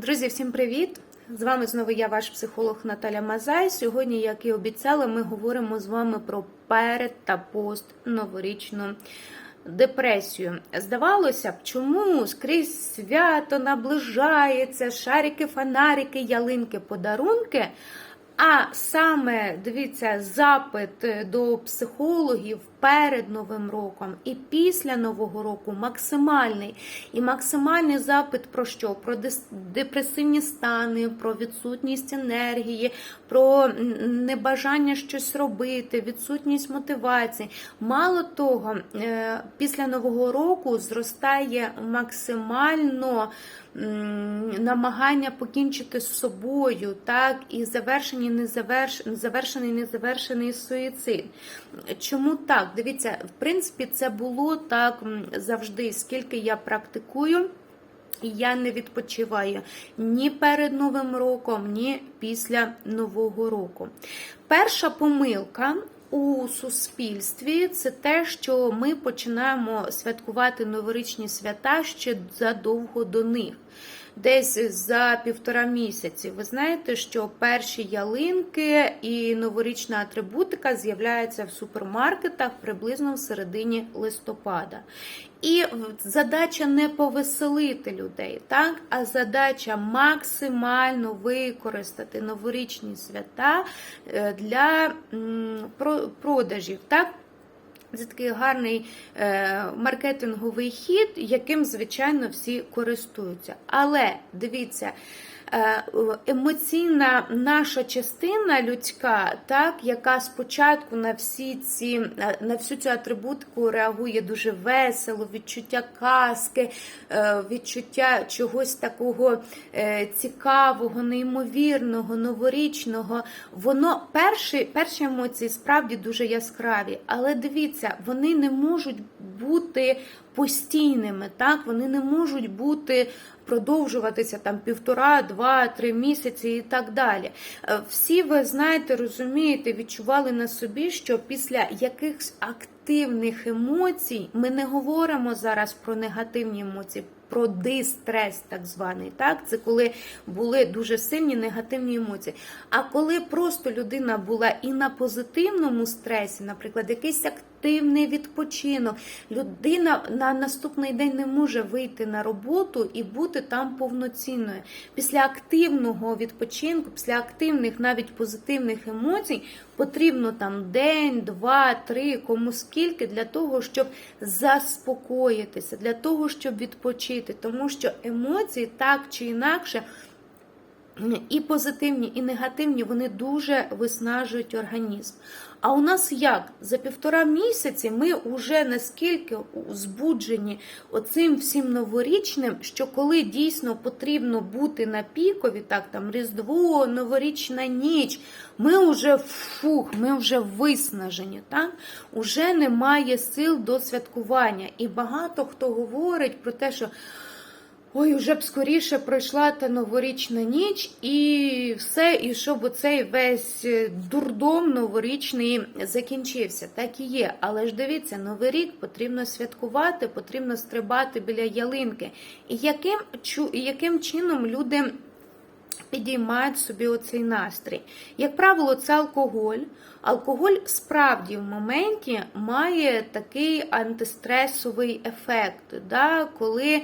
Друзі, всім привіт! З вами знову я, ваш психолог Наталя Мазай. Сьогодні, як і обіцяла, ми говоримо з вами про перед та пост новорічну депресію. Здавалося б, чому скрізь свято наближається, шарики, фонарики, ялинки, подарунки. А саме дивіться запит до психологів перед Новим роком і після Нового року максимальний. І максимальний запит про що? Про депресивні стани, про відсутність енергії, про небажання щось робити, відсутність мотивації. Мало того, е, після Нового року зростає максимально намагання покінчити з собою, так, і завершені незаверш... завершений незавершений суїцид. Чому так? Дивіться, в принципі, це було так завжди, скільки я практикую. Я не відпочиваю ні перед Новим роком, ні після Нового року. Перша помилка у суспільстві це те, що ми починаємо святкувати новорічні свята ще задовго до них. Десь за півтора місяці. Ви знаєте, що перші ялинки і новорічна атрибутика з'являються в супермаркетах приблизно в середині листопада. І задача не повеселити людей, так? а задача максимально використати новорічні свята е, для продажів. так? Це такий гарний е, маркетинговий хід, яким, звичайно, всі користуються. Але дивіться, емоційна наша частина людська, так, яка спочатку на всі ці, на всю цю атрибутику реагує дуже весело, відчуття казки, е, відчуття чогось такого е, цікавого, неймовірного, новорічного, воно перші, перші емоції справді дуже яскраві, але дивіться, вони не можуть бути постійними, так, вони не можуть бути продовжуватися там півтора, два, три місяці і так далі. Е, всі ви знаєте, розумієте, відчували на собі, що після якихось активних емоцій ми не говоримо зараз про негативні емоції про дистрес, так званий. Так? Це коли були дуже сильні негативні емоції. А коли просто людина була і на позитивному стресі, наприклад, якийсь активний відпочинок, людина на наступний день не може вийти на роботу і бути там повноцінною. Після активного відпочинку, після активних, навіть позитивних емоцій, потрібно там день, два, три, кому скільки для того, щоб заспокоїтися, для того, щоб відпочити тому що емоції так чи інакше. І позитивні, і негативні, вони дуже виснажують організм. А у нас як? За півтора місяці ми вже наскільки збуджені оцим всім новорічним, що коли дійсно потрібно бути на пікові, так там Різдво, новорічна ніч, ми вже фух, ми вже виснажені, так? Уже немає сил до святкування. І багато хто говорить про те, що. Ой, уже б скоріше пройшла та новорічна ніч, і все, і щоб оцей весь е, дурдом новорічний закінчився. Так і є. Але ж дивіться, новий рік потрібно святкувати, потрібно стрибати біля ялинки. І яким, яким чином люди підіймають собі оцей настрій? Як правило, це алкоголь. Алкоголь справді в моменті має такий антистресовий ефект, да, коли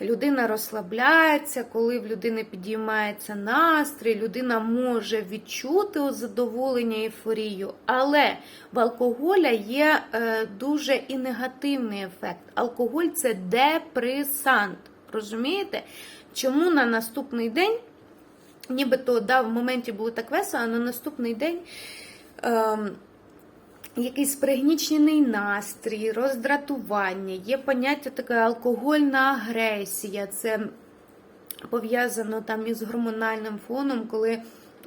людина розслабляється, коли в людини підіймається настрій, людина може відчути задоволення ейфорію, але в алкоголя є е, дуже і негативний ефект. Алкоголь це депресант. Розумієте? Чому на наступний день, нібито да, в моменті було так весело, а на наступний день. Ем, якийсь пригнічений настрій, роздратування, є поняття таке алкогольна агресія. Це пов'язано там із гормональним фоном, коли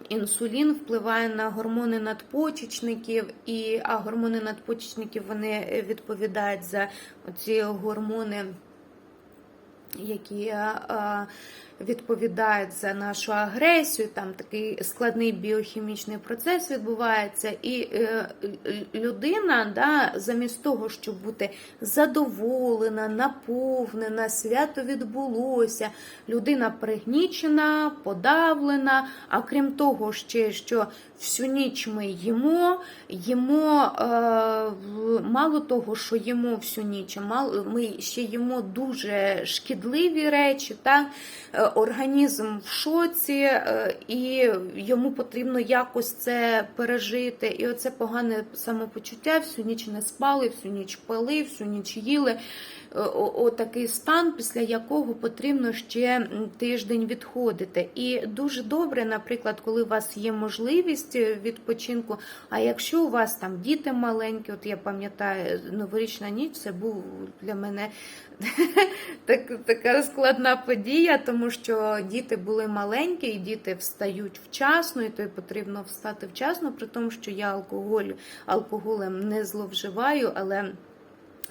інсулін впливає на гормони надпочечників, і, а гормони надпочечників вони відповідають за ці гормони, які а, відповідають за нашу агресію. Там такий складний біохімічний процес відбувається, і е, людина, да, замість того, щоб бути задоволена, наповнена, свято відбулося, людина пригнічена, подавлена. А крім того, ще що всю ніч ми їмо, їмо е, мало того, що їмо всю ніч, мало, ми ще їмо дуже шкідливі речі, так? Організм в шоці, е, і йому потрібно якось це пережити. І оце погане самопочуття, всю ніч не спали, всю ніч пили, всю ніч їли. Отакий стан, після якого потрібно ще тиждень відходити. І дуже добре, наприклад, коли у вас є можливість відпочинку. А якщо у вас там діти маленькі, от я пам'ятаю, новорічна ніч це був для мене так, така складна подія, тому що діти були маленькі, і діти встають вчасно, і то й потрібно встати вчасно, при тому, що я алкоголь, алкоголем не зловживаю, але.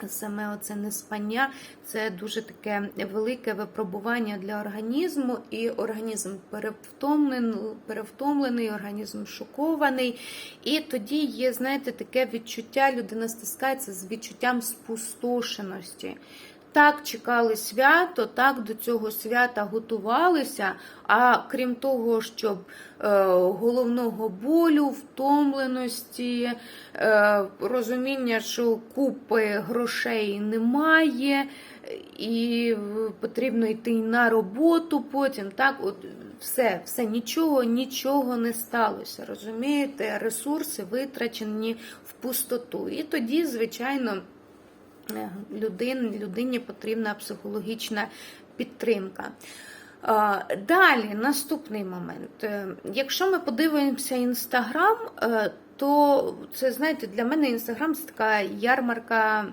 Саме оце неспання це дуже таке велике випробування для організму, і організм перевтомлений, перевтомлений, організм шокований. І тоді є, знаєте, таке відчуття, людина стискається з відчуттям спустошеності. Так чекали свято, так до цього свята готувалися. А крім того, щоб е, головного болю, втомленості, е, розуміння, що купи грошей немає, і потрібно йти на роботу потім. так, от все, все, нічого, нічого не сталося. Розумієте, ресурси витрачені в пустоту. І тоді, звичайно. Людин, людині потрібна психологічна підтримка. Далі, наступний момент. Е, якщо ми подивимося інстаграм, то це, знаєте, для мене інстаграм це така ярмарка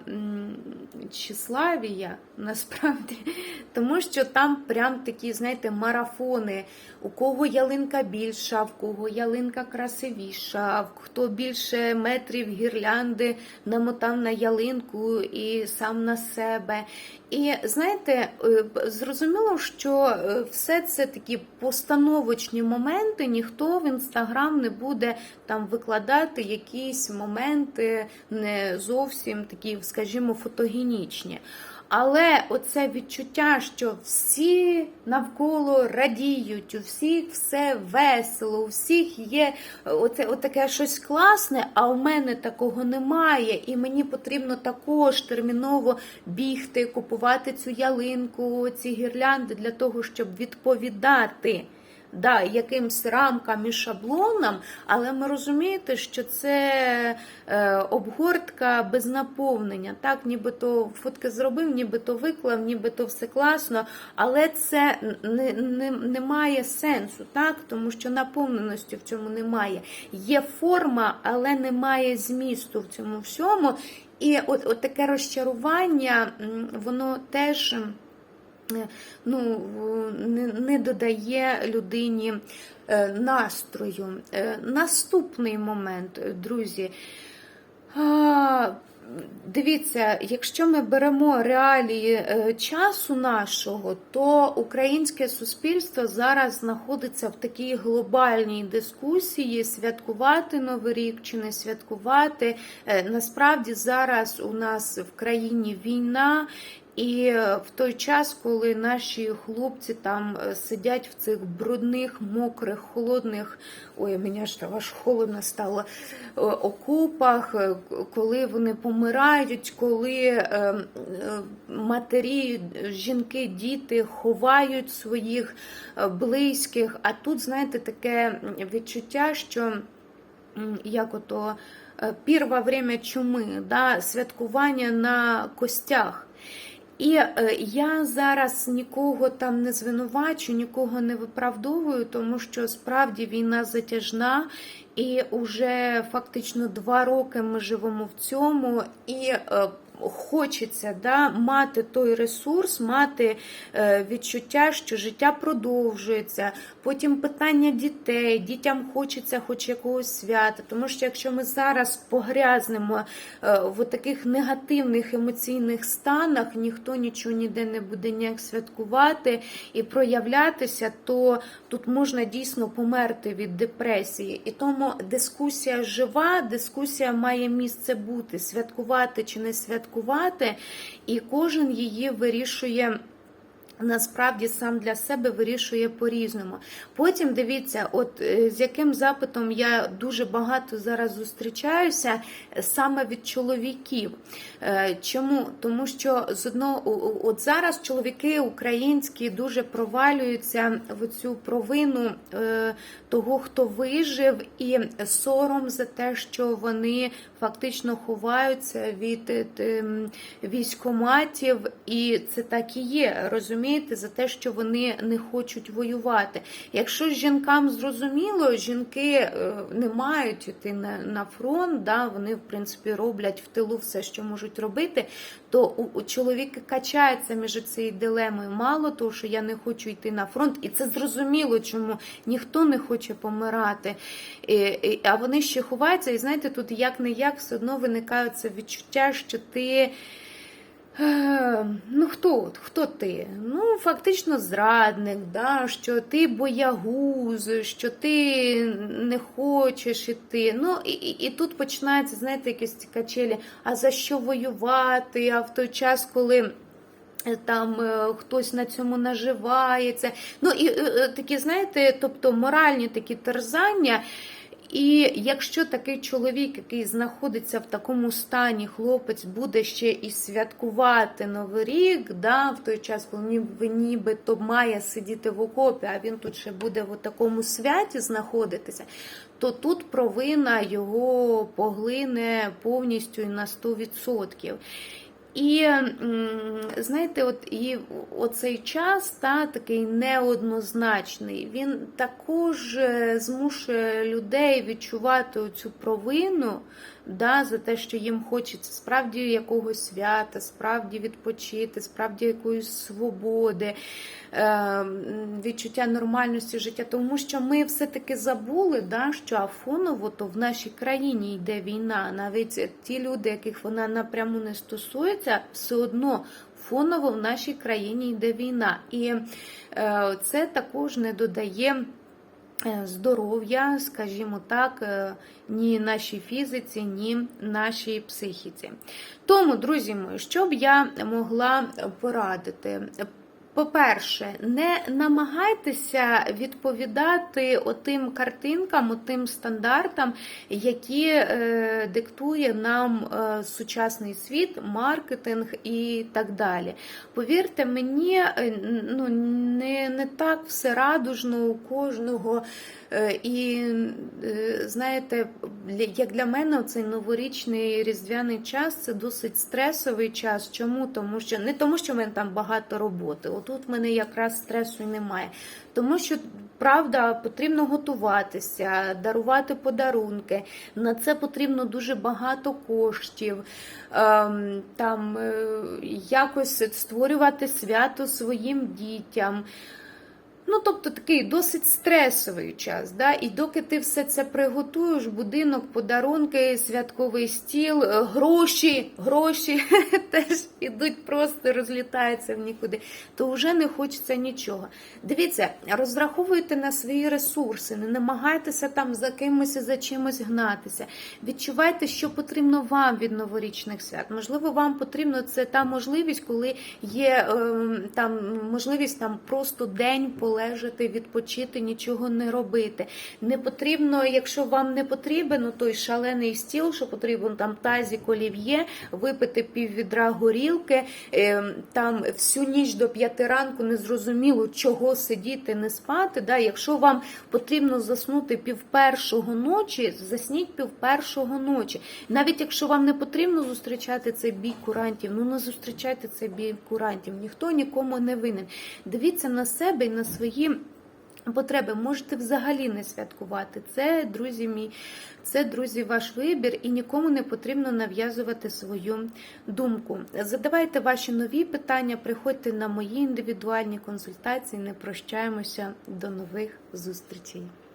Числавія, насправді, тому що там прям такі, знаєте, марафони, у кого ялинка більша, в кого ялинка красивіша, хто більше метрів гірлянди намотав на ялинку і сам на себе. І знаєте, е, зрозуміло, що е, все це такі постановочні моменти, ніхто в інстаграм не буде там викладати якісь моменти не зовсім такі, скажімо, фотогенічні. Але оце відчуття, що всі навколо радіють, у всіх все весело, у всіх є оце, таке щось класне, а у мене такого немає. І мені потрібно також терміново бігти, купувати цю ялинку, ці гірлянди для того, щоб відповідати да, якимсь рамкам і шаблонам, але ми розумієте, що це е, обгортка без наповнення. Так, нібито фотки зробив, нібито виклав, нібито все класно, але це не, не, не має сенсу, так, тому що наповненості в цьому немає. Є форма, але немає змісту в цьому всьому. І от, от таке розчарування, воно теж. Е, ну, не, не додає людині е, настрою. Е, наступний момент, друзі. Дивіться, якщо ми беремо реалії часу нашого, то українське суспільство зараз знаходиться в такій глобальній дискусії: святкувати Новий рік чи не святкувати. Насправді зараз у нас в країні війна, і в той час, коли наші хлопці там е, сидять в цих брудних, мокрих, холодних, ой, мені ж аж холодно стало е, окопах, е, коли вони помирають, коли матері, жінки, діти ховають своїх близьких. А тут, знаєте, таке відчуття, що як ото пір время чуми, да, святкування на костях. І е, я зараз нікого там не звинувачу, нікого не виправдовую, тому що справді війна затяжна, і вже фактично два роки ми живемо в цьому. І е, хочеться да, мати той ресурс, мати е, відчуття, що життя продовжується. Потім питання дітей, дітям хочеться хоч якогось свята. Тому що якщо ми зараз погрязнемо е, в таких негативних емоційних станах, ніхто нічого ніде не буде ніяк святкувати і проявлятися, то тут можна дійсно померти від депресії. І тому дискусія жива, дискусія має місце бути, святкувати чи не святкувати, і кожен її вирішує. Насправді сам для себе вирішує по-різному. Потім дивіться, от е, з яким запитом я дуже багато зараз зустрічаюся е, саме від чоловіків. Е, Чому? Тому що з одного от зараз чоловіки українські дуже провалюються в цю провину того, хто вижив, і сором за те, що вони фактично ховаються від військоматів, і це так і є. Розумієте, за те, що вони не хочуть воювати. Якщо жінкам зрозуміло, жінки е, не мають йти на, фронт, да, вони в принципі роблять в тилу все, що можуть робити, то у, чоловіки качаються між цією дилемою. Мало того, що я не хочу йти на фронт, і це зрозуміло, чому ніхто не хоче помирати. А вони ще ховаються, і знаєте, тут як не як все одно виникає це відчуття, що ти. Е, Ну, хто хто ти? Ну, фактично зрадник, да? що ти боягуз, що ти не хочеш іти. Ну, і, і, і тут починається, знаєте, якісь ці качелі, а за що воювати? А в той час, коли. е, Там е, хтось на цьому наживається. Ну і е, такі, знаєте, тобто моральні такі терзання. І якщо такий чоловік, який знаходиться в такому стані, хлопець буде ще і святкувати Новий рік, да, в той час, коли ніби нібито має сидіти в окопі, а він тут ще буде в такому святі знаходитися, то тут провина його поглине повністю і на 100%. І знаєте, от і оцей час та такий неоднозначний. Він також е, змушує людей відчувати цю провину да, за те, що їм хочеться справді якогось свята, справді відпочити, справді якоїсь свободи, е, відчуття нормальності життя. Тому що ми все-таки забули, да, що афоново то в нашій країні йде війна. Навіть ті люди, яких вона напряму не стосується, все одно. Фоново в нашій країні йде війна, і е, це також не додає е, здоров'я, скажімо так, е, ні нашій фізиці, ні нашій психіці. Тому, друзі мої, що б я могла порадити? По-перше, не намагайтеся відповідати отим картинкам, отим стандартам, які е, диктує нам е, сучасний світ, маркетинг і так далі. Повірте мені, е, ну, не, не так все радужно у кожного. Е, І е, знаєте, як для мене цей новорічний різдвяний час це досить стресовий час. Чому? Тому що не тому, що в мене там багато роботи. Отут в мене якраз стресу немає. Тому що правда потрібно готуватися, дарувати подарунки. На це потрібно дуже багато коштів. Ем, Там е, якось створювати свято своїм дітям. Ну, тобто такий досить стресовий час. Да? І доки ти все це приготуєш, будинок, подарунки, святковий стіл, е, гроші, гроші теж ідуть, просто розлітаються в нікуди, то вже не хочеться нічого. Дивіться, розраховуйте на свої ресурси, не намагайтеся там за кимось і за чимось гнатися. Відчувайте, що потрібно вам від новорічних свят. Можливо, вам потрібно це та можливість, коли є ем, там можливість там просто день полежати, відпочити, нічого не робити. Не потрібно, якщо вам не потрібен той шалений стіл, що потрібен там тазік олів'є, випити піввідра горілки, ем, там всю ніч до п'яти ранку не зрозуміло, чого сидіти, не спати. Да? Якщо вам потрібно заснути пів першого ночі, засніть пів першого ночі. Навіть якщо вам не потрібно зустрічати цей бій курантів, ну не зустрічайте цей бій курантів. Ніхто нікому не винен. Дивіться на себе і на свої потреби. Можете взагалі не святкувати. Це, друзі мій, це, друзі, ваш вибір, і нікому не потрібно нав'язувати свою думку. Задавайте ваші нові питання, приходьте на мої індивідуальні консультації. Не прощаємося. До нових зустрічей.